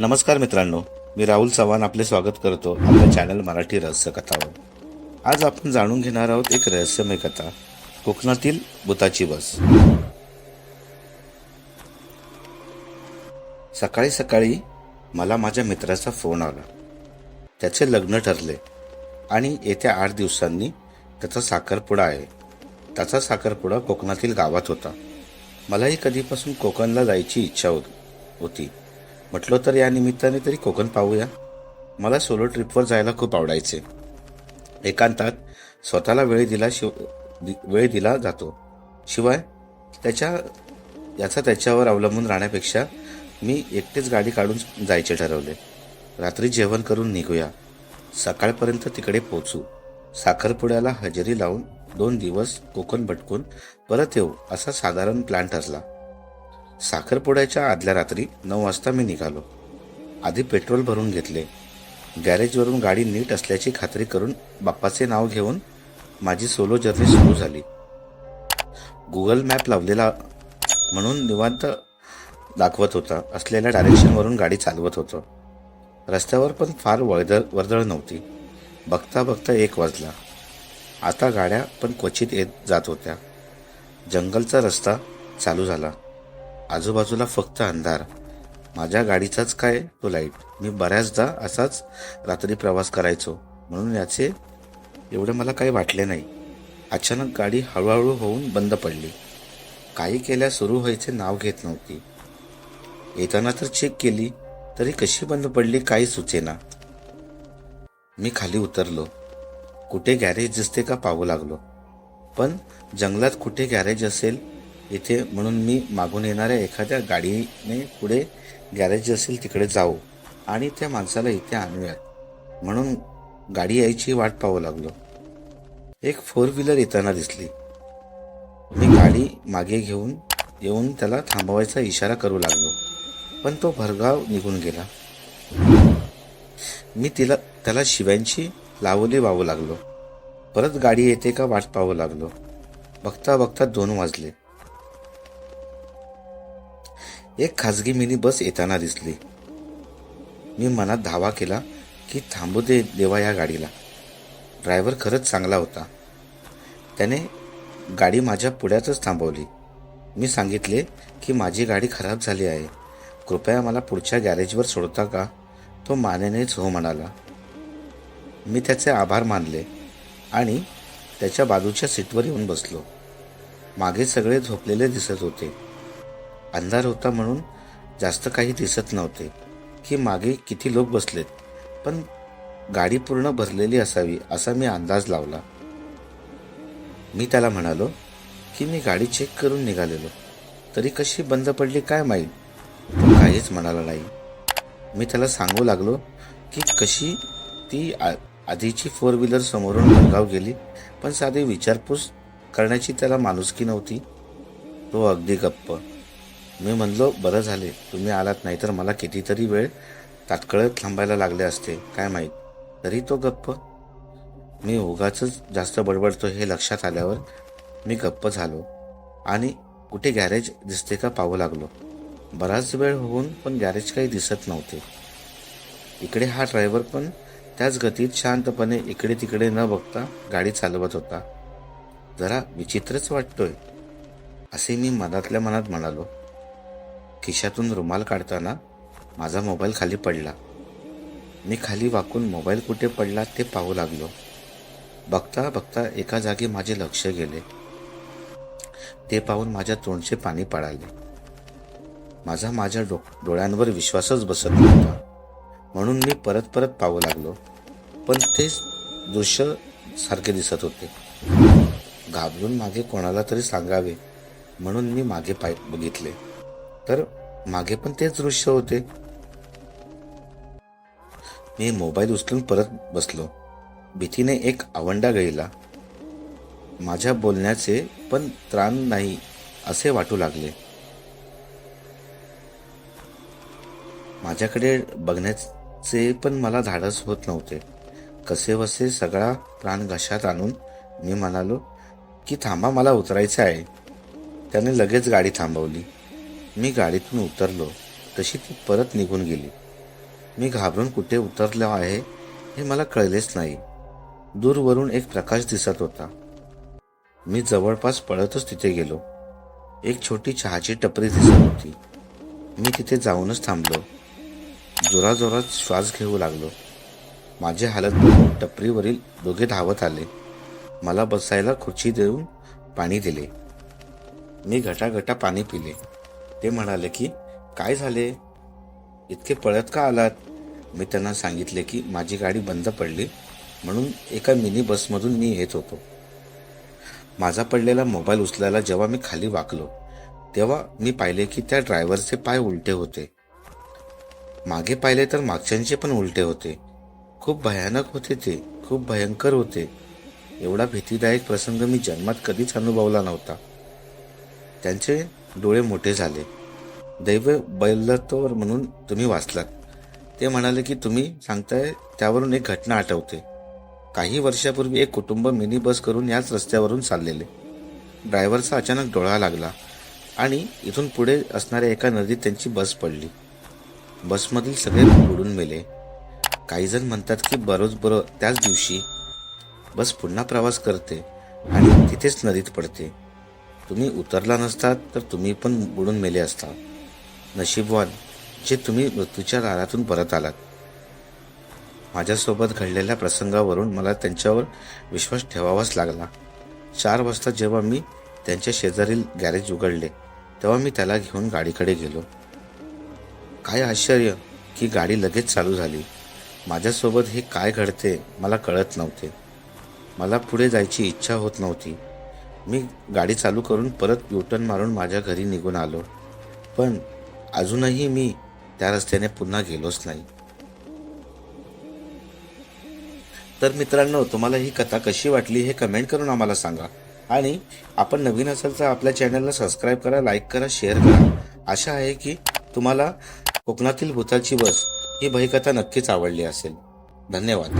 नमस्कार मित्रांनो मी राहुल चव्हाण आपले स्वागत करतो आपल्या चॅनल मराठी रहस्य कथावर. आज आपण जाणून घेणार आहोत एक रहस्यमय कथा कोकणातील भूताची बस. सकाळी सकाळी मला माझ्या मित्राचा फोन आला. त्याचे लग्न ठरले आणि येत्या आठ दिवसांनी त्याचा साखरपुडा आहे. त्याचा साखरपुडा कोकणातील गावात होता. मलाही कधीपासून कोकणला जायची इच्छा होत होती. म्हटलं तर या निमित्ताने तरी कोकण पाहूया. मला सोलो ट्रिपवर जायला खूप आवडायचे. एकांतात स्वतःला वेळ दिला शिव दि- वेळ दिला जातो. शिवाय त्याच्या याचा त्याच्यावर अवलंबून राहण्यापेक्षा मी एकटेच गाडी काढून जायचे ठरवले. रात्री जेवण करून निघूया. सकाळपर्यंत तिकडे पोचू साखरपुड्याला हजेरी लावून दोन दिवस कोकण भटकून परत येऊ असा साधारण प्लॅन ठरला. साखरपुड्याच्या आदल्या रात्री नऊ वाजता मी निघालो. आधी पेट्रोल भरून घेतले. गॅरेजवरून गाडी नीट असल्याची खात्री करून बाप्पाचे नाव घेऊन माझी सोलो जर्नी सुरू झाली. गुगल मॅप लावलेला म्हणून निवांत दाखवत होता. असलेल्या डायरेक्शनवरून गाडी चालवत होतो. रस्त्यावर पण फार वळदळ वर्दळ नव्हती. बघता बघता एक वाजला. आता गाड्या पण क्वचित येत जात होत्या. जंगलचा रस्ता चालू झाला. आजूबाजूला फक्त अंधार. माझ्या गाडीचाच काय तो लाइट मी बऱ्याचदा असाच रात्री प्रवास करायचो. म्हणून याचे एवढे मला काही वाटले नाही. अचानक गाडी हळूहळू होऊन बंद पडली. काही केल्या सुरू व्हायचे नाव घेत नव्हती. येताना तर चेक केली तरी कशी बंद पडली काही सुचेना. मी खाली उतरलो. कुठे गॅरेज दिसते का पाहू लागलो. पण जंगलात कुठे गॅरेज असेल इथे म्हणून मी मागून येणाऱ्या एखाद्या गाडीने पुढे गॅरेज असेल तिकडे जाऊ आणि त्या माणसाला इथे आणूयात. म्हणून गाडी यायची वाट पाहू लागलो. एक फोर व्हीलर येताना दिसली. मी गाडी मागे घेऊन येऊन त्याला थांबवायचा इशारा करू लागलो. पण तो भरगाव निघून गेला. मी तिला त्याला शिव्यांची लावली वाहू लागलो. परत गाडी येते का वाट पाहू लागलो. बघता बघता दोन वाजले. एक खाजगी मिनी बस येताना दिसली. मी मनात धावा केला की थांबू दे देवा या गाडीला. ड्रायव्हर खरंच चांगला होता. त्याने गाडी माझ्या पुढ्यातच थांबवली. मी सांगितले की माझी गाडी खराब झाली आहे. कृपया मला पुढच्या गॅरेजवर सोडता का? तो मानेनेच हो म्हणाला. मी त्याचे आभार मानले आणि त्याच्या बाजूच्या सीटवर येऊन बसलो. मागे सगळे झोपलेले दिसत होते. अंधार होता म्हणून जास्त काही दिसत नव्हते. की मागे किती लोक बसलेत. पण गाडी पूर्ण भरलेली असावी असा मी अंदाज लावला. मी त्याला म्हणालो की मी गाडी चेक करून निघालेलो. तरी कशी बंद पडली काय माहीत? काहीच म्हणाला नाही. मी त्याला सांगू लागलो की कशी ती आ- आधीची फोर व्हीलर समोरून भरगाव गेली पण साधी विचारपूस करण्याची त्याला माणुसकी नव्हती. तो अगदी गप्प मी म्हणलो बरं झाले. तुम्ही आलात नाही तर मला कितीतरी वेळ तात्काळ थांबायला लागले असते. काय माहीत? तरी तो गप्प. मी उगाच जास्त बडबडतो हे लक्षात आल्यावर मी गप्प झालो आणि कुठे गॅरेज दिसते का पाहू लागलो. बराच वेळ होऊन पण गॅरेज काही दिसत नव्हते. इकडे हा ड्रायव्हर पण त्याच गतीत शांतपणे इकडे तिकडे न बघता गाडी चालवत होता. जरा विचित्रच वाटतोय असे मी मनातल्या मनात म्हणालो. खिशातून रुमाल काढताना माझा मोबाईल खाली पडला. मी खाली वाकून मोबाईल कुठे पडला ते पाहू लागलो. बघता बघता एका जागी माझे लक्ष गेले. ते पाहून माझ्या तोंडचे पाणी पडाले. माझा माझ्या डो डोळ्यांवर विश्वासच बसत नव्हता. म्हणून मी परत परत पाहू लागलो. पण तेच दृश्य सारखे दिसत होते. घाबरून मागे कोणाला तरी सांगावे म्हणून मी मागे पाय बघितले. तर मागे पण तेच दृश्य होते. मी मोबाईल उचलून परत बसलो. भीतीने एक आवंडा गळीला. माझ्या बोलण्याचे पण त्राण नाही असे वाटू लागले. माझ्याकडे बघण्याचे पण मला धाडस होत नव्हते. कसे वसे सगळा प्राण घशात आणून मी म्हणालो की थांबा मला उतरायचं आहे. त्याने लगेच गाडी थांबवली. मी गाडीतून उतरलो तशी ती परत निघून गेली. मी घाबरून कुठे उतरलो आहे हे मला कळलेच नाही. दूरवरून एक प्रकाश दिसत होता. मी जवळपास पळतच तिथे गेलो. एक छोटी चहाची टपरी दिसत होती. मी तिथे जाऊनच थांबलो. जोराजोरात श्वास घेऊ लागलो. माझे हालत बघून टपरीवरील दोघे धावत आले. मला बसायला खुर्ची देऊन पाणी दिले. मी घटाघटा पाणी पिले. ते म्हणाले की काय झाले? इतके पळत का आलात? मी त्यांना सांगितले की माझी गाडी बंद पडली म्हणून एका मिनी बसमधून मी येत होतो. माझा पडलेला मोबाईल उचलायला जेव्हा मी खाली वाकलो तेव्हा मी पाहिले की त्या ड्रायव्हरचे पाय उलटे होते. मागे पाहिले तर मागच्यांचे पण उलटे होते. खूप भयानक होते ते खूप भयंकर होते. एवढा भीतीदायक प्रसंग मी जन्मात कधीच अनुभवला नव्हता. त्यांचे डोळे मोठे झाले. दैव बैलतोर म्हणून तुम्ही वाचलात. ते म्हणाले की तुम्ही सांगताय त्यावरून एक घटना आठवते. काही वर्षापूर्वी एक कुटुंब मिनी बस करून याच रस्त्यावरून चाललेले. ड्रायव्हरचा अचानक डोळा लागला आणि इथून पुढे असणाऱ्या एका नदीत त्यांची बस पडली. बसमधील सगळे बुडून मेले. काही जण म्हणतात की बरोबर त्याच दिवशी बस पुन्हा प्रवास करते आणि तिथेच नदीत पडते. तुम्ही उतरला नसतात तर तुम्ही पण बुडून मेले असता. नशीबवान जे तुम्ही मृत्यूच्या दारातून परत आलात. माझ्यासोबत घडलेल्या प्रसंगावरून मला त्यांच्यावर विश्वास ठेवावाच लागला. चार वाजता जेव्हा मी त्यांच्या शेजारील गॅरेज उघडले तेव्हा मी त्याला घेऊन गाडीकडे गेलो. काय आश्चर्य की गाडी लगेच चालू झाली. माझ्यासोबत हे काय घडते मला कळत नव्हते. मला पुढे जायची इच्छा होत नव्हती. मी गाडी चालू करून परत युटर्न मारून माझ्या घरी निघून आलो. पण अजूनही मी त्या रस्त्याने पुन्हा गेलोच नाही. तर मित्रांनो तुम्हाला ही कथा कशी वाटली हे कमेंट करून आम्हाला सांगा. आणि आपण नवीन असाल तर आपल्या चॅनलला सबस्क्राईब करा लाईक करा शेअर करा. आशा आहे की तुम्हाला कोकणातील भूताची बस ही बहिकथा नक्कीच आवडली असेल. धन्यवाद.